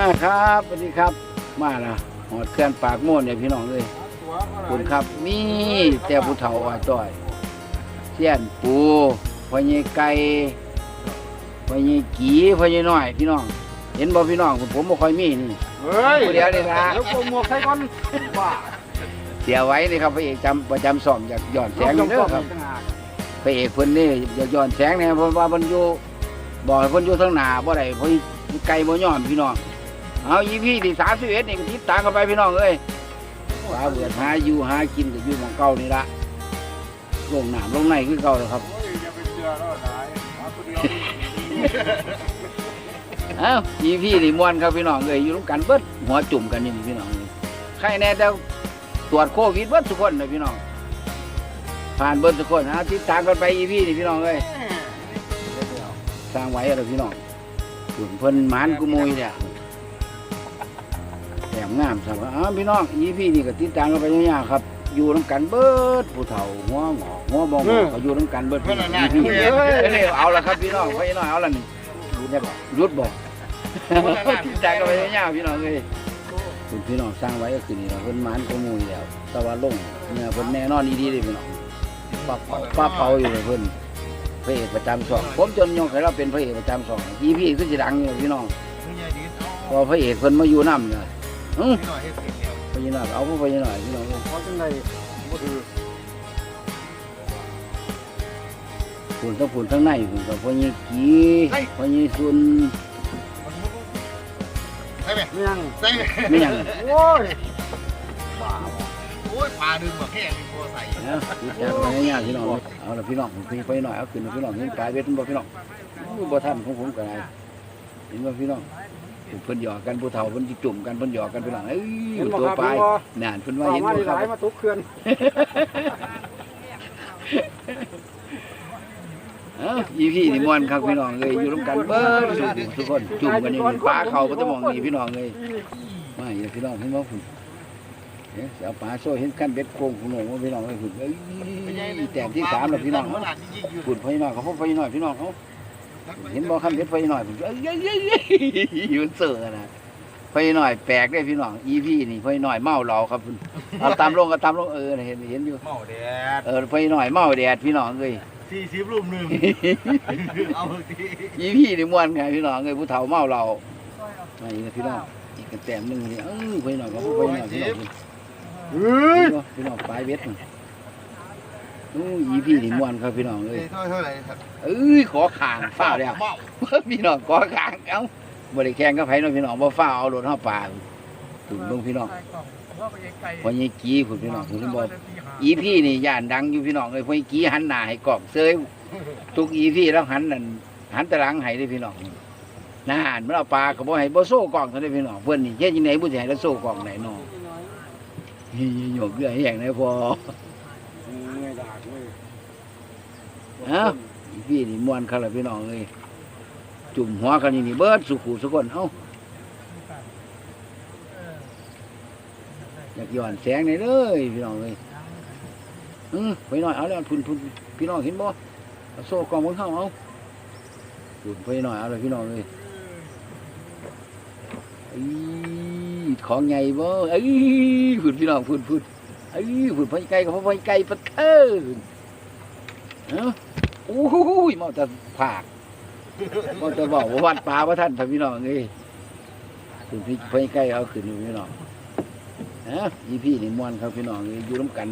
อ่าครับสวัสดีครับ มาละหอดเคลื่อนปากโม่วนเนี่ยพี่น้องเลยขอบคุณครับมีแต่ผู้เฒ่าอะจ้อยเสี้ยนปูพ่อใหญ่ไก่พ่อใหญ่กีพ่อใหญ่น้อย พี่น้อง เห็นบ่พี่น้องผมผมบ่ค่อยมีนี่เฮ้ยผู้เดียวนี่ละแล้วโกหมวกใส่ก่อนว่าเสียไว้นี่ครับพระเอกจำประจำสองอยากย้อนแสงนี่เด้อครับพระเอกเพิ่นนี่อยากย้อนแสงเนี่ยเพราะว่าเพิ่นอยู่บอกให้เพิ่นอยู่ทางหน้าบ่ได้เพราะไกลบ่ย้อนพี่น้อง เอาอีพี่ที่31นี่ก็ติดตามกันไปพี่น้องเอ้ยหาเบื่อหาอยู่หากินก็อยู่หมองเก่านี่ละลงน้ำลงในคือเก่าแล้วครับโอ้ยอย่าไปเชื่อแล้วนายมาคนเดียวเอ้าอีพี่นี่ม่วนครับพี่น้องเอ้ยอยู่ร่วมกันเบิดหัวจุ่มกันนี่พี่น้องเอ้ยใครแน่แต่ตรวจโควิดเบิดทุกคนเลยพี่น้อง ผ่านเบิดทุกคนนะติดตามกันไปอีพี่นี่พี่น้องเอ้ยสร้างไว้อะไรพี่น้องขุนเพิ่นหมานกุมุยเนี่ย แถมงามสับอ้าวพี่น้องอีพี่นี่ก็ติดตามกันไปยาวๆครับ อยู่น้ำกันเบิดผู้เฒ่าหัวหงอกหัวบองก็อยู่น้ำกันเบิดพี่น้องอีพี่เอ้ยเอาละครับพี่น้องพี่น้องเอาละนี่หยุดบอกติดตามกันไปยาวๆพี่น้องเอ้ยคุณพี่น้องสร้างไว้ก็คือนี่ล่ะเพิ่นหมานกุมุยแล้วแต่ว่าลงเนี่ยเพิ่นแน่นอนดีๆเลยพี่น้องป้าเป่าป้าเป่าอยู่เลยเพิ่นพระเอกประจำสองผมจนยงให้เราเป็นพระเอกประจำสองอีพี่คือสิดังอยู่พี่น้องพอพระเอกเพิ่นมาอยู่น้ำเนี่ย อื้อพญานาคเอาพวกพญานาคพี่น้องเพราะจังไดบ่ถือฝุ่นทั้งฝุ่นทั้งในฝุ่นกับพญากีพญาซุนใช่ไหมเมี่ยงใช่ไหมไม่หยังโอ้ยบ้าโอ้ยปลาดึงมาแค่ดึงตัวใส่นะติดตามพญานาคพี่น้องเอาละพี่น้องผมไปหน่อยเอาขึ้นมาพี่น้องเห็นปลายเบ็ดมันบ่พี่น้องบ่ทันของผมก็ได้เห็นบ่พี่น้อง เพิ่นหยอกกันผู้เฒ่าเพิ่นสิจุ่มกันเพิ่นหยอกกันพี่น้องเอ้ยเห็นบ่ตัวครับปลายเห็นบ่นานเพิ่นว่าว่าเห็นมาบ่ดีคหรับลายมาทุกเขื่อนเอ้าอีพี่นี่ม่วนครับพี่น้องเลยอยู่ร่วมกันเบิ้ลทุกคนจุ่มกันนี่ปลาเขาก็จะมองนี่พี่น้องเลยมาอีกพี่น้องเห็นบ่คุณเอ๊ะเอาปลาโซ่เห็นขั้นเบ็ดโกงคุณหนูพี่น้องเลยคุณเอ้ยแต้มที่สามแล้วพี่น้องขนาดยิ่งอยู่คุณพี่น้องเขาพบพี่น้องพี่น้องเขา เห็นบ่ขั้นเบ็ดพี่น้องคุณเอ้ยเอ้ยเอ้ยเอ้ยยืนเสือนะพี่น้อยแปลกได้พี่น้องอีพี่นี่พี่น้อยเมาเหล้าครับคุณเอาตามลงก็ตามลงเออเห็นเห็นอยู่เมาแดดเออพี่น้อยเมาแดดพี่น้องเลยสี่สิบรูปหนึ่งเอาทียี่พี่นี่ม่วนไงพี่น้องเอ้ยผู้เฒ่าเมาเราไอ้นะพี่น้องอีกกระแต้มหนึงนี่เอ้ยพี่น้องก็บ่พี่น้องพี่น้องเฮ้ยพี่น้องปลายเบ็ดนี่ อู้ยี่พี่นี่ม่วนครับพี่น้องเอ้ยเท่าเท่าไหร่ครับเอ้ยขอข้างฟ้าวแล้วเมาพี่น้องขอข้างเอ้าบ่ได้แข่งกับไผเนาะพี่น้องบ่ฟ้าวเอารถเฮาปลาถึงเบิ่งพี่น้องพอยี่กี้พุ่นพี่น้องพุ่นบ่อีพี่นี่ย่านดังอยู่พี่น้องเอ้ยพอยี่กี้หันหน้าให้กล้องเซยทุกอีพี่แล้วหันนั่นหันตะหลังให้เด้อพี่น้องนานมันเอาปลาก็บ่ให้บ่โซ่กล่องเท่านั้นพี่น้องเพิ่นนี่เฮ็ดจังได๋บ่สิให้เราโซ่กล่องไหนน้องนี่หยกเกลือแห้งได้พอ เงยดากเลยเอ้าอีพี่นี่มวนคักล่ะพี่น้องเอ้ยจุ่มหัวกันนี่นี่เบิดสุขุสุคนเอ้าอยากย้อนแสงนี่เลยพี่น้องเอ้ยอือไปหน่อยเอาแล้วพุ่นพุ่นพี่น้องเห็นบ่โซ่กองบนเฮาเอาพุ่นไปหน่อยเอาเลยพี่น้องเอ้ยอีของไงบ่เอ้ยพูดพี่น้องพูดพูด เอ้ยพูดพ่อไก่กับพ่อไก่ปะเทินเอ้าโอ้โหมาแต่ผากมาแต่บอกว่าวัดป่าว่าท่านท่านพี่น้องเอ้ยพูดพี่พ่อไก่เอาขึ้นอยู่พี่น้องฮะอีพี่นี่มวนครับพี่น้องเอ้ยอยู่ร่วมกัน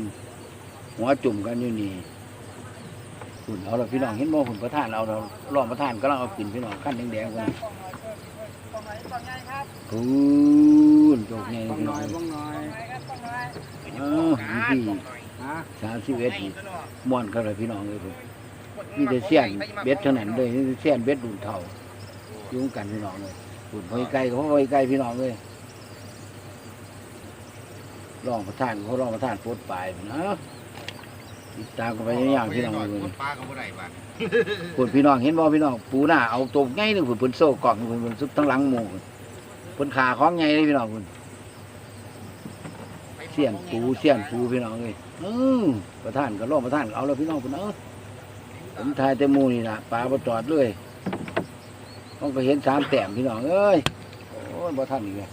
หัวจุ่มกันอยู่นี่คุณเอาละพี่น้องเห็นบ่คุณประธานเอาเรารองประธานก็ลังเอาขึ้นพี่น้องขั้นแดงๆคนนั้น พูนโจกใหญ่บ้องพี่หน้น่ออยงบ้องหน่อยเออพี่ฮะสามสิบเอ็ดนี่ม่วนเขาเลยพี่น้องเลยผมมีแต่เสี้ยนเบ็ดเท่านั้นเลยมีแต่เสี้ยนเบ็ดดุนเท่ายุ่งกันพี่น้องเลยปุ่นหอยไก่เขาหอยไก่พี่น้องเลยรองประธานเขารองประธานโพดปลายพุ่นนะ ติดตามกันไปอย่างๆพี่น้องเลยปลาก็บ่ได้บ้านปุ่นพี่น้องเห็นบ่พี่น้องปูหน้าเอาตัวง่ายหนึ่งปุ่นปุ่นโซ่กล่องปุ่นปุ่นซุปทั้งหลังหมูปุ่นขาของไงเลยพี่น้องปุ่นเสียนปูเสียนปูพี่น้องเลยเออประธานก็ร้องประธานเอาแล้วพี่น้องพุ่นเออผมทายแต่หมูนี่นะปลาประจอดเลยต้องก็เห็นสามแต้มพี่น้องเอ้ยโอ้ยบ่ทันอีกแล้ว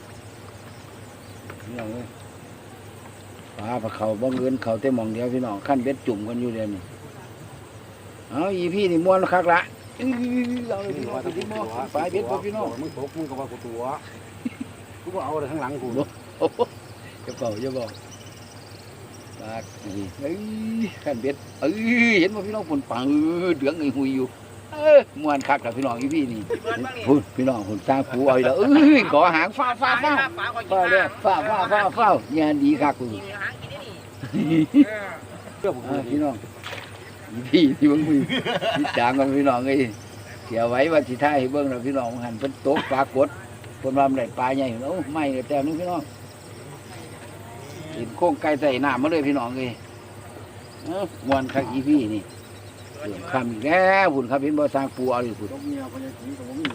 พี่น้องเอ้ย ปลาปลาเขาบ่เงินเขาแต่หมองเดียวพี่น้องขั้นเบ็ดจุ่มกันอยู่เดี๋ยวนี้เอาอีพี่นี่ม้วนคักละอื้อเอาเลยพี่น้องไปที่หม้อปลาเบ็ดบ่พี่น้องมึงตกมึงก็ว่ากูตัวกูก็เอาเลยข้างหลังกูโอ้โหจะเป่าจะบอกปลานี่เอ้ยขั้นเบ็ดเอ้ยเห็นบ่พี่น้องฝนปังเดืองไอ้หุยอยู่เอ้ย ม้วนคักละพี่น้องอีพี่นี่พูดพี่น้องคนสร้างผูเอาอีกแล้วเอ้ยขอหางฟ้าฟ้าฟ้าปลาก่อนกินฟ้าเด้อฟ้าฟ้าฟ้าฟ้างานดีคักกูกินหางกินนี่เพื่อผมอ่าพี่น้องอีพี่ที่มึงมีพี่จางกับพี่น้องเอ้ยเสียไว้ว่าสิท่ายให้เบิ่งแล้วพี่น้องหันเพิ่นตกปลากดเพิ่นว่ามันได้ปลาใหญ่โอ้ไม่เลยแต่นึงพี่น้องเห็นโค้งไก่ใส่น้ำมาเลยพี่น้องเอ้ยเอ้อมวนคักอีพี่นี่ เรื่องคำอีกแล้วหุ่นครับเห็นบ่สร้างปูเอาอยู่หุ่นต้องเมียคนยังกินกับผมอยู่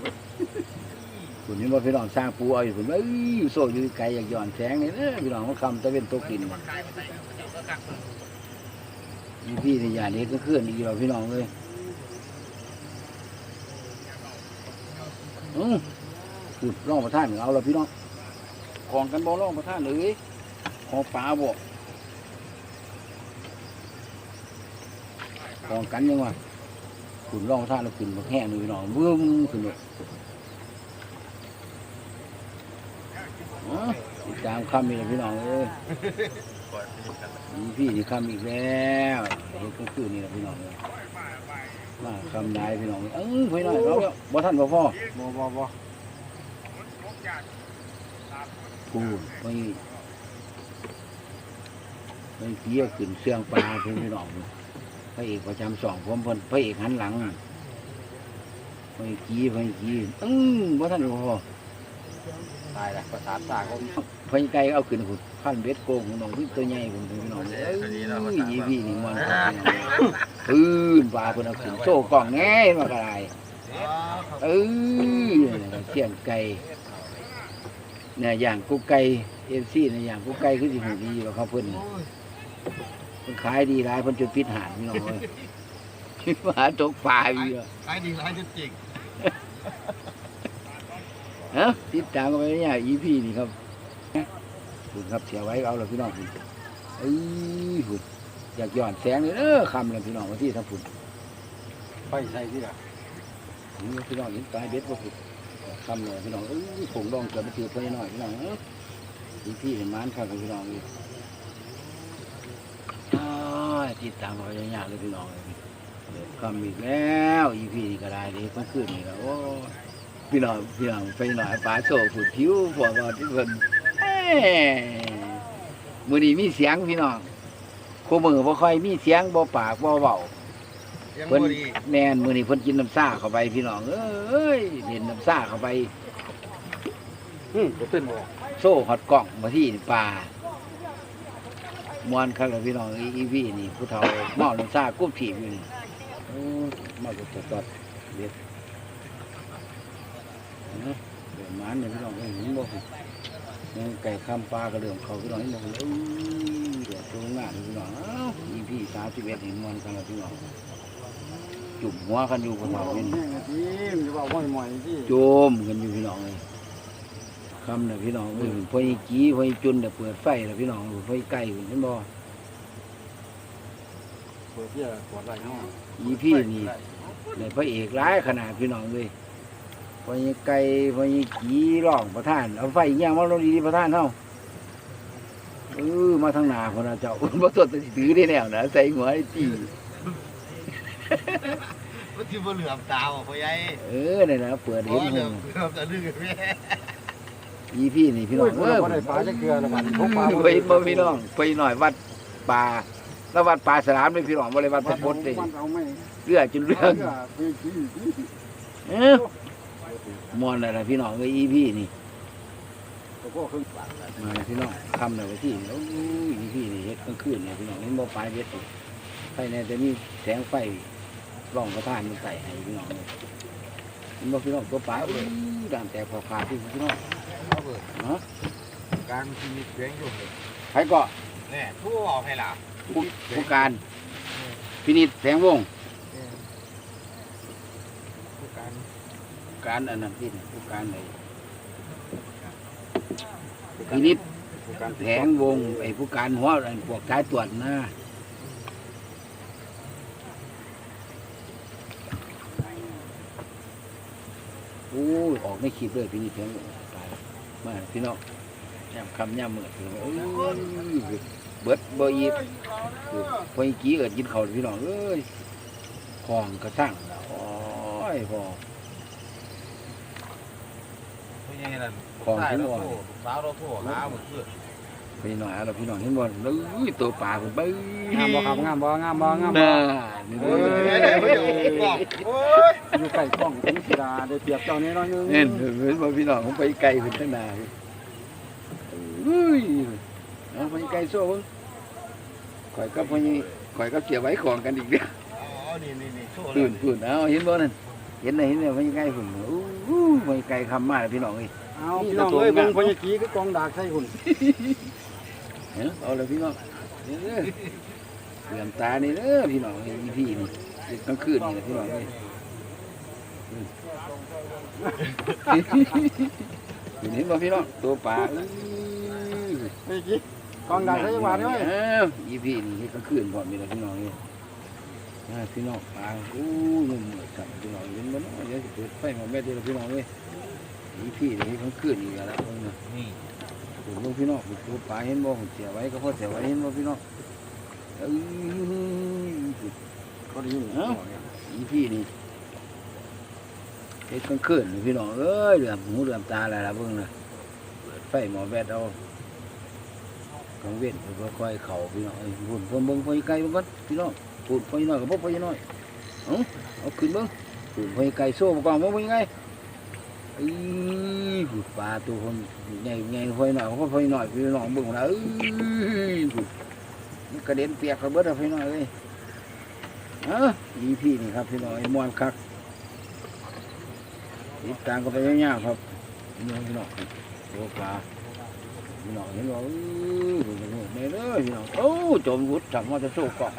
หุ่นเห็นบ่พี่น้องสร้างปูเอาอยู่หุ่นเอ้ยโซ่อยู่ไกลอยากย้อนแสงนี่เด้อพี่น้องมันคำตะเวนตกดินอีพี่ในยานี้ก็เคลื่อนอีกแล้วพี่น้องเลยอือขุดร่องประท่านเอาละพี่น้องของกันบ่ร่องประท่านเลยของปลาบ่ ของกันยังวะขุดร่องประท่านแล้วขึ้นมาแห้งเลยพี่น้องเบิ่มขึ้นเลยอ๋อติดตามคำนี่แหละพี่น้องเอ้ยมีพี่นี่คำอีกแล้วเฮ็ดก็คือนี่แหละพี่น้องเลยมาคำได้พี่น้องเอ้ยพี่น้องเราแล้วบ่ทันบ่พ่อบ่บ่บ่กูไปไปเกี่ยวขึ้นเสื่องปลาเพิ่นพี่น้องพ ระเอกประจำสองผมเพิ่นพระเอกหันหลังไปกี้ไปกี้อื้อบ่ทันบ่พ่อตายละประสาทตาเขาพญไก่เอาขึ้นหุ่นพันเบ็ดโกงของน้องพี่ตัวใหญ่ผมพี่น้องเอ้ยยีพี่นี่มันพี่น้องปืนปลาเพิ่นเอาขึ้นโซ่กล่องแง่มากระไรเอ้ยเสียงไก่เนี่ยอย่างกุ๊กไก่เอฟซีเนี่ยอย่างกุ๊กไก่คือสิหูดีอยู่แล้วครับเพิ่น เพิ่นขายดีหลายเพิ่นจนปิดหาดพี่น้องเอ้ยหาตกปลาอยู่อะขายดีขายจนจริงเอ้าติดตามกันไปเนี่ยอีพีนี่ครับคุณครับเสียไว้เอาละพี่น้องคุณเอ้ยคุณอยากย้อนแสงเลยเออคำเลยพี่น้องว่าที่ทั้งคุณไปใส่ที่ละนี่พี่น้องเห็นปลายเบ็ดว่าคุณคำเลยพี่น้องเอ้ยผงดองเกิดมาถือไปหน่อยพี่น้องเอ้ยอีพี่เห็นมันครับพี่น้องอีกอ้ายติดตามเขาอย่างยากเลยพี่น้องเลยเดี๋ยวคำอีกแล้วอีพี่นี่ก็ได้ดีต้องขึ้นนี่ก็โอ้ยพี่น้องพี่น้องไปหน่อยปลาโซ่ผุดผิวพวกเราที่เพิ่นเอ้มือนี้มีเสียงพี่น้องคู่มือบ่ค่อยมีเสียงบ่ปากบ่เบายังเพิ่นบ่ดีแม่นมือนี้เพิ่นกินน้ำซ่าเข้าไปพี่น้องเอ้ยเห็นน้ำซ่าเข้าไปอืมก็เป็นบ่โซ่ฮอดกล่องมาที่ป่า มวนครับพี่น้องอีอีวีนี่ผู้เฒ่าเมาลำซ่ากุ้มถีบอยู่นี่โอ้มาตัวตัดเด็ดเนาะเดี๋ยวมันเนี่ยพี่น้องเอ้ยเห็นบ่ยังไก่ข้ามปลากระเดื่องเขาพี่น้องเห็นบ่เอ้ยเดี๋ยวตรงหน้าเลยพี่น้องอีพี่สามสิบเอ็ดเห็นมวนกันแล้วพี่น้องจุ่มหัวกันอยู่ผู้เฒ่านี่แม่งที่มันจะว่าห่อยหมอยที่โจมกันอยู่พี่น้องเลย คำเนี่ยพี่น้องเอ้ยพออีกี้พออีจุนเดี๋ยวเปิดไฟแล้วพี่น้องพออีไก่เห็นบ่เปิดที่ปวดไหล่ห้องอีพี่นี่ในพระเอกร้ายขนาดพี่น้องเลยพออีไก่พออีกี้ร้องประท่านเอาไฟเงี้ยมาลงดีๆประท่านเฮาเออมาทางหน้าคนน่ะเจ้าบ่สดแต่สิถือได้แนวนะใส่หัวไอ้ตีมันที่บ่เหลือมตาบ่พ่อใหญ่เออนี่นแหละเปิดบ่เห็นเหลืหูอมเหลือมแต่ลึกแม่ อีพี่นี่พี่น้องโอ้เอยอบ่ได้ปลาจะเกลือแล้วมันพกปลาไปบ่พี่น้องไปหน่อยวัดป่าแล้ววัดป่าสลามเลยพี่น้องบ่ได้วัดพระพุทธเลยมันเอาไม่เลือดจนเลือดไปกินเอ้อมอนอะไรพี่น้องเอ้ยอีพี่นี่ก็พวกขึ้นปากมาเลยพี่น้องคำเลยว่าที่โอ้ยอีพี่นี่เฮ็ดกลางคืนเนี่ยพี่น้องเห็นบ่ปลายเบ็ดนี่ไฟในแต่มีแสงไฟร่องกระทานมันใส่ให้พี่น้องเลยเห็นบ่พี่น้องตัวปลาอุ้ยด่านแตกพอขาดที่พี่น้อง เอาเบิดเนาะกลางชีวิตแว้งอยู่เลยใครก็แน่ทั่วออกให้ล่ะผู้ผู้การ พินิจแสงวงศ์ผู้การการอันนั้นพี่นี่ผู้การไหนพินิษผู้การแผงวงไอ้ผู้การหัวไอ้พวกสายตรวจนะโอ้ยออกไม่คิดเลยพี่นี่แผงวงตาย มาพี่น้องย่ำคำย่ำเมื่อถึงโอ้ยเบิดบ่อีบพออีกี้เอิดกินข้าวพี่น้องเอ้ยของกระสั่งโอ้ยพอไม่ใช่นั่นของใช่พี่เราน้องโทรสาวเราโทรหาหมดเพื่อน พี่น้อยเอาละพี่น้องเห็นบ่เอ้ยตัวปลาผมไปงามบ่ครับงามบ่งามบ่งามบ่น่านี่เอ้เด้ยอไม่ได้ไม่ได้บอกโอ้ยอยู่ใกล้กล้องถึงสิดาได้เปรียบเจ้านี่น้อยนึงเห็นเห็นบ่พี่น้องผมไปไกลเพิ่นตั้งนานเฮ้ยเอาไปไกลโซ่เบิ่งข่อยกับพ่อนี่ข่อยกับเสียไว้ของกันอีกเด้ออ๋อนี่นี่นี่โทรปืนปืนเอาเห็นบ่นั่นเห็นน่ะเห็นน่ะไปไกลพุ่นโอ้โหไปไกลคำมาแล้วพี่น้องเอ้ยเอาพี่น้องเอ้ยเบิ่งพญากีคือกองดากใส่หุ่น เอ้าเอาละพี่น้องเด้อเหลื่อมตานี่เด้อพี่น้องเอ้ยอีพี่นี่กลางคืนนี่แหละพี่น้องเอ้ยเห็นบ่พี่น้องตัวปลาเอ้ยพญากีกองดากใส่จังหวัดเอ้ยอ้าวอีพี่นี่เฮ็ดกลางคืนพร้อมมีแล้วพี่น้องเอ้ยอ่าพี่น้องปลาโอ้ยมันเหมือนกันพี่น้องเห็นบ่เนาะเดี๋ยวสิเปิดไฟมาแม่เดียวพี่น้องเอ้ยอีพี่นี่เฮ็ดกลางคืนอีกแล้วเพิ่น น่ะนี่ผมลงพี่น้องตัวปลาเห็นบ่เสียไว้ก็พอเสียไว้เห็นบ่พี่น้องเอ้ยเขาได้ยินเอ้าอีพี่นี่เฮ็ดกลางคืนพี่น้องเอ้ยเหลื่อมหูเหลื่อมตาอะไรล่ะเบิ่งนะเปิดไฟหมอแวดเอากลางเว้นเพิ่นก็ค่อยเข้าพี่น้องเอ้ยพุ่นพิ่นเบิ่งไฟไกลเบิ่งก่อนพี่น้องพุ่นไฟน้อยก็บ่ไฟน้อยเอ้าเอาขึ้นเบิ่งพุ่นไฟไกลโซ่บ่กองบ่เป็นไง อ้ยพุ่นปลาตัวคนใหญ่ใหญ่ไฟน้อยก็ไฟน้อยพี่น้องบิ่งนะเอ้ยมันกระเด็นเปียกกระเบิดเอาไฟน้อยเอ้ยเอ้อีพี่นี่ครับพี่น้องมวนคักติดตามกันไปยาวๆครับพี่น้องพี่น้องโอ้ปลาพี่น้องเห็นว่าเออดูดูดูนี่เลยพี่น้องโอ้จมรุดจับมาจะสู้เกาะ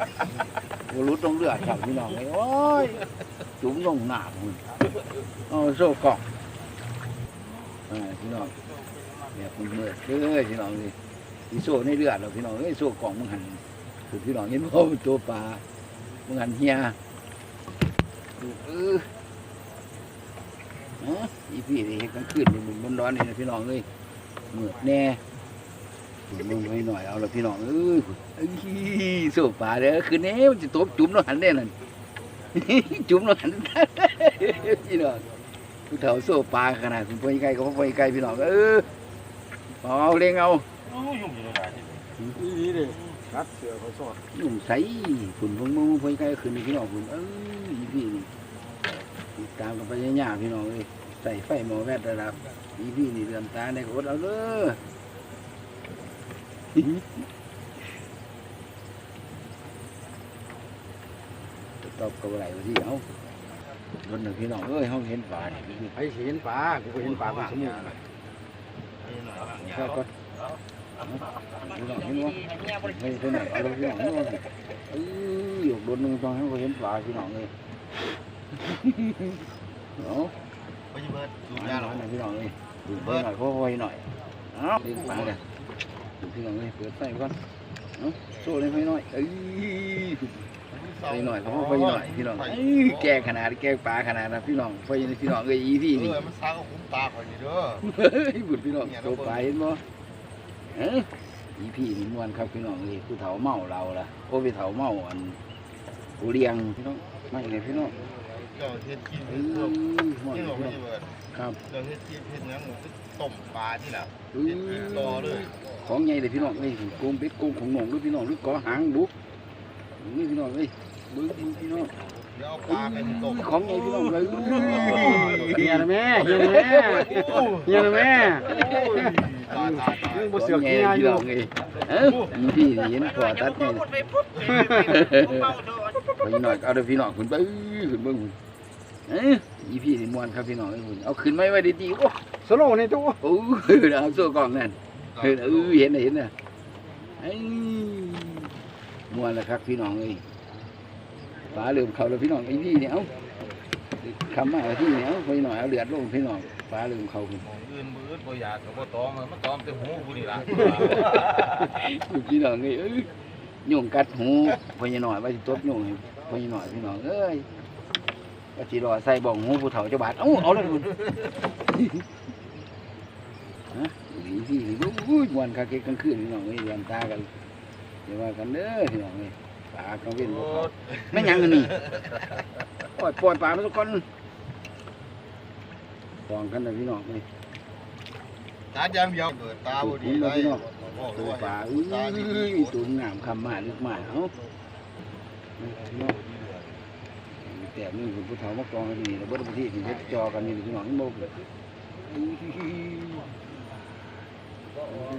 โอ้รุดลงเรือจับพี่น้องเลยโอ้ยจุ่มลงหนาคุณเอาสู้เกาะอ่า พี่น้องเนี่ยคุณเมื่อยเอ้ยพี่น้องนี่ที่โซ่ในเรือเราพี่น้องเอ้ยโซ่กล่องมึงหันคือพี่น้องเห็นว่ามันตัวปลามึงหันเฮียเอออีพี่นี่เฮ็ดกลางคืนมันมันร้อนนี่นะพี่น้องเอ้ยมืดแน่มึงไปหน่อยเอาละพี่น้องเอ้ยเอ้ยสู้ป่าเด้อคืนนี้มันจะตบจุ่มแล้วหันได้นั่นจุ่มแล้วหันพี่น้อง ผู้เฒ่าสู้ปลาขนาดคุณพ่อใกล้ก็พ่อใกล้พี่น้องเออเอาเลี้ยงเอาโอ้ยยุ่งอยู่เลยอีหลีเด้รัดเสือเขาสอดยุ่งใสคุณพ่อมึงพ่อใกล้คืนนี้พี่น้องคุณเอ้ยอีพี่นี่ติดตามกันไปยากพี่น้องเอ้ยใส่ไฟหมอแวดระดับอีพี่นี่เดือมตาในกดเอาเด้อตอบกับอะไรวะที่เอา โดนหนึ่งพี่น้องเอ้ยเขาเห็นฝาเนี่ยพี่ไผสิเห็นปลากูก็เห็นปลาเป็นชั่วโมงแค่ก็พี่น้องเห็นว่าไม่เท่าไหร่เอาพี่น้องเห็นว่าเอ้ยอยู่โดนหนึ่งตอนเขาเห็นฝาพี่น้องเลยเอาไปยิเบิร์ดดูดูยายาหรอหน่อยพี่น้องเลยดูไปหน่อยพ่อพ่อหน่อยเอาเลี้ยงปลาเลยดูพี่น้องเลยเปิดไฟก่อนเอาโซ่เลยไฟหน่อยเอ้ย ไปหน่อยเขาไปหน่อยพี่น้องเอ้ยแก่ขนาดแก่ปลาขนาดนะพี่น้องไปพี่น้องเอ้ยอีพี่เอนี่อมันสร้างคุ้มตาคอยนี่เด้อเฮ้ยบุญพี่น้องโตไปเห็นบ่เอ้ยอีพี่นี่ม่วนครับพี่น้องเอ้ยผู้เฒ่าเมาเราล่ะโอ้พี่เฒ่าเมาอันผู้เลี้ยงพี่น้องไม่เลยพี่น้องเจ้าเฮ็ดกินเอ้เฮ็ยดม่วนนี่เลยเราพี่ไม่น้องเบิร์ดครับเจ้าเฮ็ดกินเฮ็ดยังต้มปลาที่ล่ะเอ้ยรอเลยของใหญ่เลยพี่น้องเอ้ยโกงเป็ดโกงของหนองด้วยพี่น้องด้วยกอหางบุก นี่พี่น้องเอ้ยเบิ้งพี่น้องเดี๋ยวเอาปลาไปต้มของใหญ่พี่น้องเลยเฮียนะแม่เฮียนะแม่เฮียนะแม่ตายตายตายมึงบ่เสือกเฮียอยู่ไงเอ้าอีพี่นี่เห็นพอตัดไงไปหน่อยเอาเดี๋ยวพี่น้องขึ้นไปขึ้นเบิ่งหุ่นเอ้ยอีพี่นี่ม่วนครับพี่น้องเอ้ยหุ่นเอาขึ้นไม่ไว้ดีๆโอ้สโลว์นี่ตัวโอ้เอาโซ่กล้องนั่นเห็นเออเห็นน่ะเห็นน่ะไอ้ย ม่วนแล้วครับพี่น้องเอ้ยฟ้าเริ่มเข้าแล้วพี่น้องไอ้พี่เนี่ยเอ้าคำมาเอาที่เนี่ยเอ้าไปหน่อยเอาเลือดลงพี่น้องฟ้าลืมเขาคุณหมองอื่นมืดบ่อยากกับบ่ตอมมันตอมแต่หูกูนี่ล่ะลูกพี่น้องนี่เอ้ยโยงกัดหูพญาหน่อยว่าสิตบโยงให้พญาหน่อยพี่น้องเอ้ยว่าสิรอใส่บ้องหูผู้เฒ่าเจ้าบาดเอ้าเอาเลยคุณฮะนี่พี่นี่อุ้ยวันคาเกะกลางคืนพี่น้องเอ้ยเรียนตากัน อย่าว่ากันเด้อพี่น้องเอ้ยปลากลางเว้นบ่เข้าแม่นหยังกันนี่ปล่อยปล่อยปลาไปทุกคนฟองกันนะพี่น้องเอ้ยตาอย่างเดียวเกิดตาบ่ดีเลยบอกตัวด้วยปลาอุ้ตาดียตัวงามคำมาลึกมาเอ้าเนาะแต่มือคุณผู้เฒ่ามากรองกันนี่แล้วบ่ได้ประเทศนี่เฮ็ดจอกันนี่พี่น้องบ่เกิด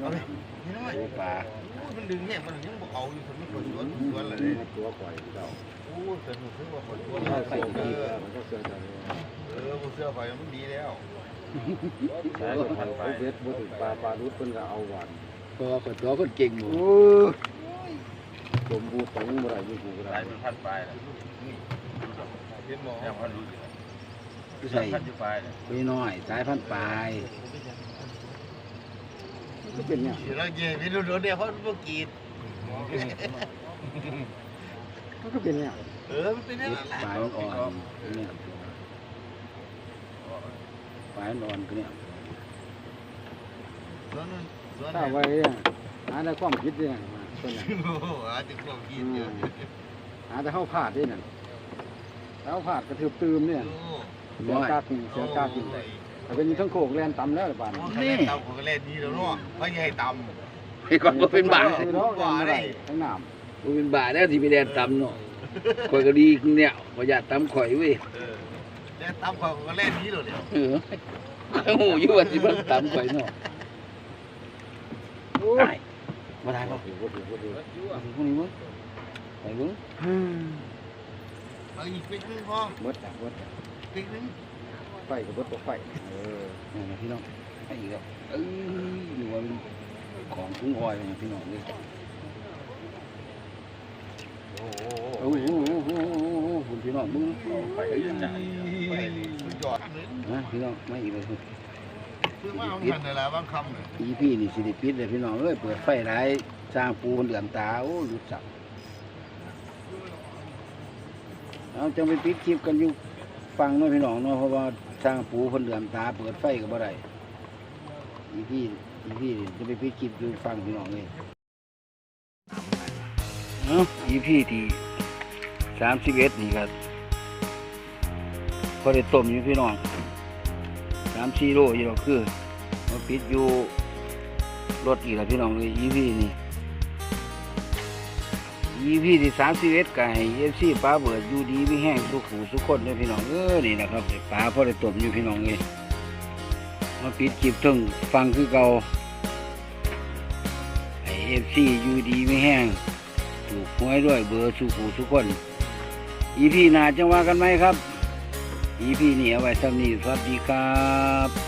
เอาเลยนี่น้อยตัวปลามันดึงแห้งมันยังบ่เอาอยู่ถึงมันคนสวนสวนเลยตัวข่อยเจ้าโอ้สนุกคือว่าคนสวนใส่เอดีอมันก็เสือจังเออบ่เสื้อไฟมันดีแล้วใช้กับพันไปเบ็ดบ่ถึงปลาปลารุดเพิ่นก็เอาหวานเพราะว่าคนตัวคนเก่งหมู่สมบูรณ์ตรงบ่ได้อยู่กูก็สาได้ยมันพันปลายแล้วนี่เห็นหมอยังพันรู้ใส่พันอยู่ปลายเลยไปน้อย สายพันธุ์ปลาย ก็เป็นเนี่ยเดี๋ยวเราเย่พี่โดนเนี่ยเพราะมันกรีดมันก็เป็นเนี่ยเออมันเป็นอย่างเฮ็ดนั้นแหละปลายอ่อนๆเนี่ยปลายอ่อนๆก็เนี่ยสวนนั้นสวนถ้านั้นไว้เนี่ยหาได้ความคิดเนี่ยต้นเนี่ยโอ้โหอาจจะกลัวกินเยอะหาแต่เฮาพลาดด้วยนั่นแล้วพลาดกระทืบตืมเนี่ยโอ้เสียกากินเสียกากิน ถ้าเป็นทั้งโขกแลนต่ำแล้วล่ะป่านโหคะแนนต่ำของคะแนนดีแล้วเนาะไม่ใช่ต่ำไอ้ก่อนบ่เป็นบาคือเนาะแลนบ่ได้ทั้งน้บ่เป็นบาแล้วที่ไปแดนตำเนาะข่อยก็ดีเนี่ยบ่อยากตำข่อยเว้ยเออแต่ต่ำของคะแนนดีแล้วเนี่ยเออโอ้โหอยู่ว่าสิมันตำข่อยเนาะำโอ้ได้บ่ได้บ่ถือว่าถือว่าถือพวกนี้มั้งไปเบิ่งเอาอีกปิ๊กนึงพอเบิดจ้ะเบิดจ้ะปิ๊กนึง ไฟก็เบิดตกไฟเออนี่นะพี่น้องให้อีกแล้วเอ้ยนี่ว่ามันของถุงอ้อยนะพี่น้องเลยโอ้โหโอ้โหโอ้โหคุณพี่น้องมึงไปกันจังไปมันจอดนะพี่น้องไม่อีกเลยคือว่าเอาทันอะไรบางคำเนี่ยอีพี่นี่สิได้ปิดเลยพี่น้องเอ้ยเปิดไฟหลายสร้างปูนเดือมตาโอ้รู้จักเอาจังไปปิดคลิปกันอยู่ฟังเนาะพี่น้องเนาะเพราะว่า สร้างปูคนเดือมตาเปิดไฟก็บ่ได้อีพี่อีพี่จะไปปิดคลิปอยู่ฟังพี่น้องเลยเอาะอีพี่ที่สามสิบเอ็ดนี่ครับพอได้ต้มอยู่พี่น้องสามสี่โลอยู่หรอกคือมาปิดอยู่รถอีกแล้วพี่น้องเลยอีพี่นี่ อีพีที่สามสิบเอ็ดไก่เอฟซีปลาเบิดอยู่ดีไม่แห้งสุขหูสุขคนเลยพี่น้องเออนี่นะครับปลาพอได้ตบอยู่พี่น้องเลยมาปิดจีบถึงฟังคือเก่าไอเอฟซียูดีไม่แห้งถูกหวยด้วยเบอร์สุขหูสุขคนอีพีหนาจังว่ากันไหมครับอีพีนี้เอาไว้สำนีสวัสดีครับ